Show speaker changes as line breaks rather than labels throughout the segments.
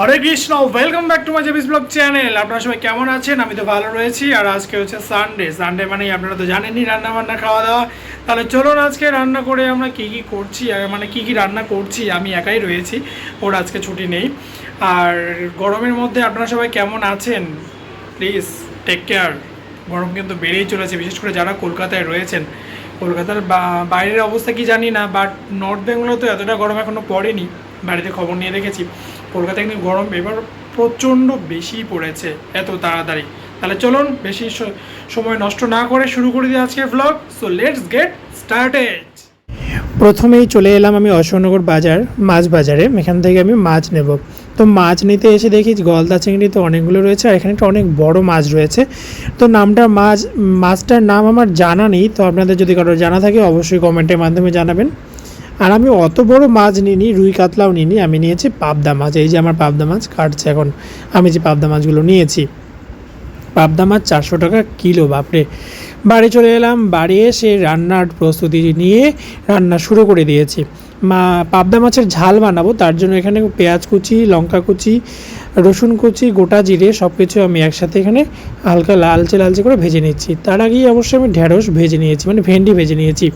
Hare Krishna welcome back to my JB's blog channel আপনারা সবাই কেমন আছেন? আমি তো ভালো রয়েছি, আর আজকে হচ্ছে সানডে সানডে মানে আপনারা তো জানেনই রান্না বান্না খাওয়া দাওয়া তাহলে চলুন আজকে রান্না করে আমরা কী কী করছি মানে কী কী রান্না করছি, আমি একাই রয়েছি, ওর আজকে ছুটি নেই। আর গরমের মধ্যে আপনারা সবাই কেমন আছেন? প্লিজ টেক কেয়ার গরম কিন্তু বেড়েই চলেছে, বিশেষ করে যারা কলকাতায় রয়েছেন। কলকাতার বাইরের অবস্থা কি জানি না বাট নর্থ বেঙ্গলে তো এতটা গরম এখনও পড়েনি। বাড়িতে খবর নিয়ে দেখেছি। কলকাতায় কিন্তু গরম এবার প্রচণ্ড বেশি পড়েছে, এত তাড়াতাড়ি। তাহলে চলুন বেশি সময় নষ্ট না করে শুরু করে দিই আজকের vlog so let's get started প্রথমেই চলে এলাম আমি অশোকনগর বাজার, মাছ বাজারে, এখান থেকে আমি মাছ নেব। তো মাছ নিতে এসে দেখি গলদা চিংড়ি তো অনেকগুলো রয়েছে আর এখানে একটা অনেক বড় মাছ রয়েছে। তো নামটা মাছ, মাছটার নাম আমার জানা নেই, তো আপনাদের যদি কারোর জানা থাকে অবশ্যই কমেন্টের মাধ্যমে জানাবেন। আর আমি অত বড় মাছ নিইনি, রুই কাতলাও নিইনি, আমি নিয়েছি পাবদা মাছ। এই যে আমার পাবদা মাছ কাটছে এখন, আমি যে পাবদা মাছগুলো নিয়েছি। পাবদা মাছ চারশো টাকা কিলো, বাপরে। বাড়ি চলে এলাম, বাড়ি এসে রান্নার প্রস্তুতি নিয়ে রান্না শুরু করে দিয়েছি। মা, পাবদা মাছের ঝাল বানাবো, তার জন্য এখানে পেঁয়াজ কুচি, লঙ্কা কুচি, রসুন কুচি, গোটা জিরে সব কিছু আমি একসাথে এখানে হালকা লালচে লালচে করে ভেজে নিচ্ছি। তার আগেই অবশ্যই আমি ঢেঁড়স ভেজে নিয়েছি মানে ভেন্ডি ভেজে নিয়েছি।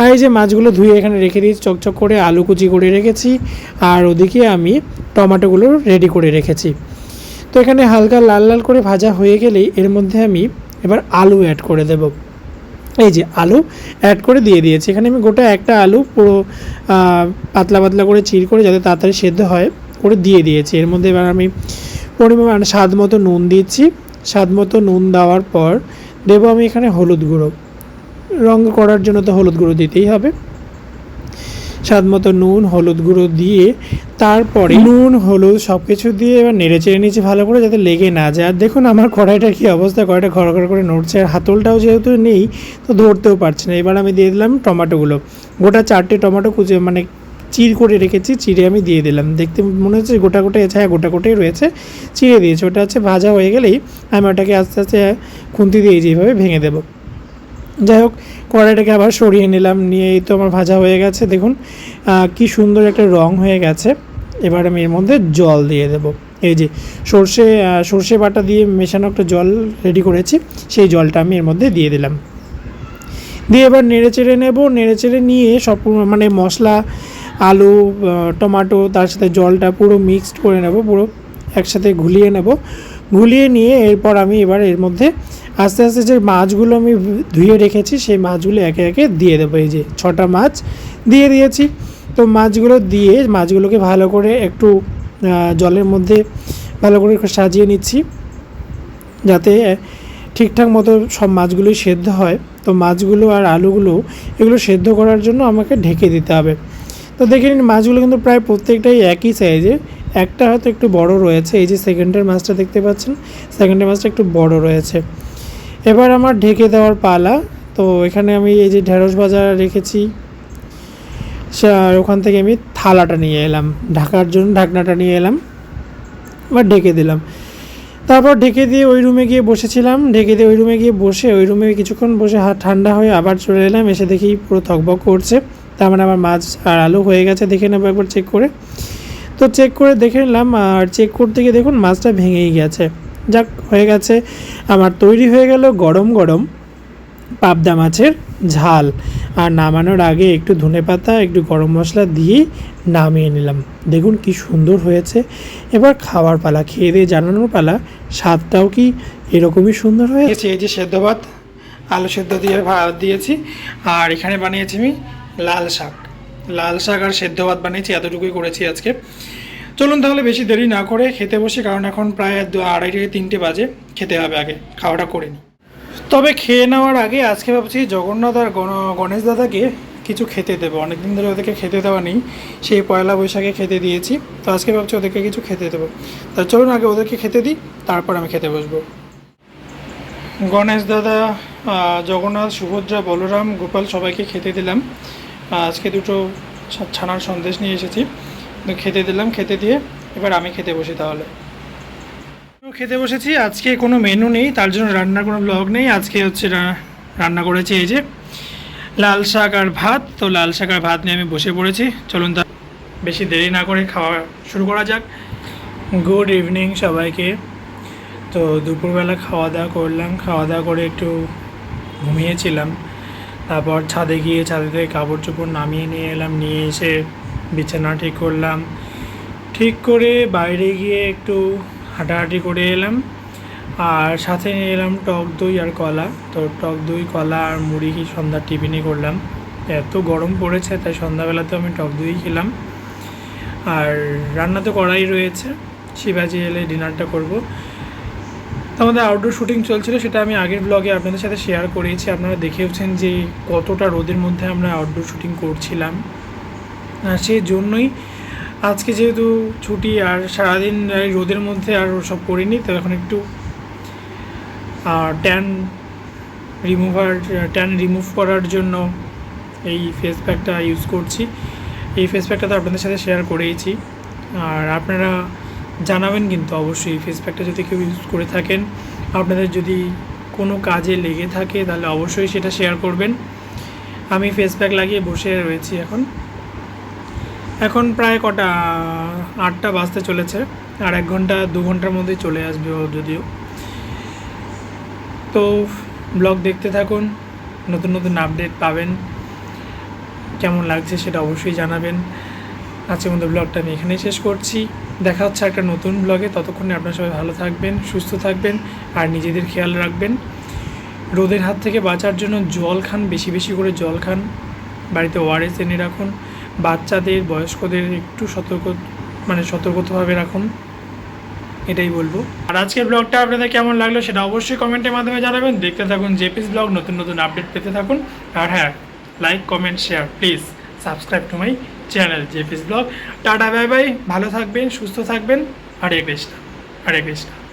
আর এই যে মাছগুলো ধুয়ে এখানে রেখে দিয়েছি, চকচক করে, আলু কুচি করে রেখেছি, আর ওদিকে আমি টমেটোগুলো রেডি করে রেখেছি। তো এখানে হালকা লাল লাল করে ভাজা হয়ে গেলেই এর মধ্যে আমি এবার আলু অ্যাড করে দেব। এই যে আলু অ্যাড করে দিয়ে দিয়েছি। এখানে আমি গোটা একটা আলু পুরো পাতলা পাতলা করে চির করে যাতে তাড়াতাড়ি সেদ্ধ হয় করে দিয়ে দিয়েছি। এর মধ্যে এবার আমি পরিমাণ স্বাদ মতো নুন দিচ্ছি। স্বাদ মতো নুন দেওয়ার পর দেবো আমি এখানে হলুদ গুঁড়ো। রঙ করার জন্য তো হলুদ গুঁড়ো দিতেই হবে। স্বাদ মতো নুন হলুদ গুঁড়ো দিয়ে তারপরে নুন হলুদ সব কিছু দিয়ে এবার নেড়ে চেড়ে নিয়েছি ভালো করে যাতে লেগে না যায়। আর দেখুন আমার কড়াইটার কী অবস্থা কড়াইটা ঘর ঘর করে নড়ছে আর হাতলটাও যেহেতু নেই তো ধরতেও পারছি না। এবার আমি দিয়ে দিলাম টমেটোগুলো। গোটা চারটে টমেটো কুচে মানে চির করে রেখেছি চিড়ে আমি দিয়ে দিলাম। দেখতে মনে হচ্ছে গোটা গোটা হ্যাঁ গোটা গোটাই রয়েছে চিড়ে দিয়েছি। ওটা হচ্ছে ভাজা হয়ে গেলেই আমি ওটাকে আস্তে আস্তে খুন্তি দিয়ে যেভাবে ভেঙে দেবো। যাই হোক, কড়াইটাকে আবার সরিয়ে নিলাম, নিয়ে এই তো আমার ভাজা হয়ে গেছে। দেখুন কি সুন্দর একটা রং হয়ে গেছে। এবার আমি এর মধ্যে জল দিয়ে দেব। এই যে সর্ষে সর্ষে বাটা দিয়ে মেশানো একটা জল রেডি করেছি, সেই জলটা আমি এর মধ্যে দিয়ে দিলাম। দিয়ে এবার নেড়ে চেড়ে নেব নেড়ে চেড়ে নিয়ে সব মানে মশলা, আলু টমাটো, তার সাথে জলটা পুরো মিক্সড করে নেব, পুরো একসাথে ঘুলিয়ে নেব। ঘুলিয়ে নিয়ে এরপর আমি এবার এর মধ্যে আস্তে আস্তে যে মাছগুলো আমি ধুয়ে রেখেছি, সেই মাছগুলো একে একে দিয়ে দেবো। এই যে ছটা মাছ দিয়ে দিয়েছি। তো মাছগুলো দিয়ে মাছগুলোকে ভালো করে একটু জলের মধ্যে ভালো করে সাজিয়ে নিচ্ছি। যাতে ঠিকঠাক মতো সব মাছগুলোই সেদ্ধ হয়। তো মাছগুলো আর আলুগুলো, এগুলো সেদ্ধ করার জন্য আমাকে ঢেকে দিতে হবে। তো দেখে নিন, মাছগুলো কিন্তু প্রায় প্রত্যেকটাই একই সাইজে একটা হয়তো একটু বড় রয়েছে। এই যে সেকেন্ডের মাছটা দেখতে পাচ্ছেন সেকেন্ডের মাছটা একটু বড় রয়েছে। এবার আমার ঢেকে দেওয়ার পালা। তো এখানে আমি এই যে ঢেঁড়স ভাজা রেখেছি ওখান থেকে আমি থালাটা নিয়ে এলাম, ঢাকার জন্য ঢাকনাটা নিয়ে এলাম, এবার ঢেকে দিলাম। তারপর ঢেকে দিয়ে ওই রুমে গিয়ে বসেছিলাম, ঢেকে দিয়ে ওই রুমে গিয়ে বসে, ওই রুমে কিছুক্ষণ বসে হাত ঠান্ডা হয়ে আবার চলে এলাম, এসে দেখি পুরো থকবক করছে। তার মানে আমার মাছ আর আলু হয়ে গেছে, দেখে নেব একবার চেক করে। তো চেক করে দেখে নিলাম, আর চেক করতে গিয়ে দেখুন মাছটা ভেঙেই গেছে। যাক, হয়ে গেছে। আমার তৈরি হয়ে গেল গরম গরম পাবদা মাছের ঝাল। আর নামানোর আগে একটু ধনে পাতা, একটু গরম মশলা দিয়ে নামিয়ে নিলাম। দেখুন কি সুন্দর হয়েছে। এবার খাওয়ার পালা, খেয়ে দিয়ে জানানোর পালা, স্বাদটাও কি এরকমই সুন্দর হয়েছে? এই যে সেদ্ধ ভাত, আলু সেদ্ধ দিয়ে ভাত দিয়েছি। আর এখানে বানিয়েছি আমি লাল শাক। লাল শাক আর সেদ্ধ ভাত বানিয়েছি, এতটুকুই করেছি আজকে। চলুন তাহলে বেশি দেরি না করে খেতে বসি, কারণ এখন প্রায় আড়াই থেকে তিনটে বাজে, খেতে হবে আগে, খাওয়াটা করে নিই। তবে খেয়ে নেওয়ার আগে আজকে ভাবছি জগন্নাথ আর গণেশ দাদাকে কিছু খেতে দেবো। অনেকদিন ধরে ওদেরকে খেতে দেওয়া নেই, সেই পয়লা বৈশাখে খেতে দিয়েছি, তো আজকে ভাবছি ওদেরকে কিছু খেতে দেবো। তা চলুন আগে ওদেরকে খেতে দিই, তারপর আমি খেতে বসবো। গণেশ দাদা জগন্নাথ, সুভদ্রা, বলরাম, গোপাল সবাইকে খেতে দিলাম। আজকে দুটো ছানার সন্দেশ নিয়ে এসেছি। খেতে দিলাম, খেতে দিয়ে এবার আমি খেতে বসি তাহলে। খেতে বসেছি, আজকে কোনো মেনু নেই, তার জন্য রান্নার কোনো ব্লগ নেই, আজকে হচ্ছে রান্না করেছি এই যে লাল শাক আর ভাত। তো লাল শাক আর ভাত নিয়ে আমি বসে পড়েছি, চলুন তা বেশি দেরি না করে খাওয়া শুরু করা যাক। গুড ইভিনিং সবাইকে। তো দুপুরবেলা খাওয়া দাওয়া করলাম, খাওয়া দাওয়া করে একটু ঘুমিয়েছিলাম। তারপর ছাদে গিয়ে ছাদে থেকে কাপড় চোপড় নামিয়ে নিয়ে এলাম, নিয়ে এসে বিছানা ঠিক করলাম। ঠিক করে বাইরে গিয়ে একটু হাঁটাহাঁটি করে এলাম। আর সাথে নিয়ে এলাম টক দই আর কলা। তো টক দই, কলা আর মুড়ি সন্ধ্যার টিফিনই করলাম। এত গরম পড়েছে, তাই সন্ধ্যাবেলাতে আমি টক দই খেলাম। আর রান্না তো করাই রয়েছে। শিবাজি এলে ডিনারটা করব। আমাদের আউটডোর শুটিং চলছিল, সেটা আমি আগের ব্লগে আপনাদের সাথে শেয়ার করেছি। আপনারা দেখেওছেন যে কতটা রোদের মধ্যে আমরা আউটডোর শুটিং করছিলাম। সেই জন্যই আজকে যেহেতু ছুটি আর সারাদিন রোদের মধ্যে আর সব করিনি, তো এখন একটু ট্যান রিমুভার ট্যান রিমুভ করার জন্য এই ফেস প্যাকটা ইউজ করছি। এই ফেস প্যাকটা তো আপনাদের সাথে শেয়ার করেইছি। আর আপনারা জানাবেন কিন্তু অবশ্যই ফেস প্যাকটা যদি কেউ ইউজ করে থাকেন। আপনাদের যদি কোনো কাজে লেগে থাকে তাহলে অবশ্যই সেটা শেয়ার করবেন। আমি ফেস প্যাক লাগিয়ে বসে রয়েছি এখন। এখন প্রায় কটা, আটটা বাজতে চলেছে, আর এক ঘণ্টা, দু ঘণ্টার মধ্যে চলে আসবে যদিও। তো ব্লগ দেখতে থাকুন, নতুন নতুন আপডেট পাবেন, কেমন লাগছে সেটা অবশ্যই জানাবেন। আজকের মধ্যে ব্লগটা আমি এখানেই শেষ করছি। দেখা হচ্ছে একটা নতুন ব্লগে, ততক্ষণে আপনারা সবাই ভালো থাকবেন, সুস্থ থাকবেন, আর নিজেদের খেয়াল রাখবেন। রোদের হাত থেকে বাঁচার জন্য জল খান, বেশি বেশি করে জল খান, বাড়িতে ওআরএস এনে রাখুন। বাচ্চাদের, বয়স্কদের একটু সতর্ক মানে সতর্কতাভাবে রাখুন। এটাই বলব। আর আজকের ব্লগটা আপনাদের কেমন লাগল সেটা অবশ্যই কমেন্টের মাধ্যমে জানাবেন। দেখতে থাকুন জেপিস ব্লগ, নতুন নতুন আপডেট পেতে থাকুন। আর হ্যাঁ like, comment, share, please subscribe to my channel JP's blog. Tata, bye bye. ভালো থাকবেন, সুস্থ থাকবেন। হরে কৃষ্ণ হরে কৃষ্ণ।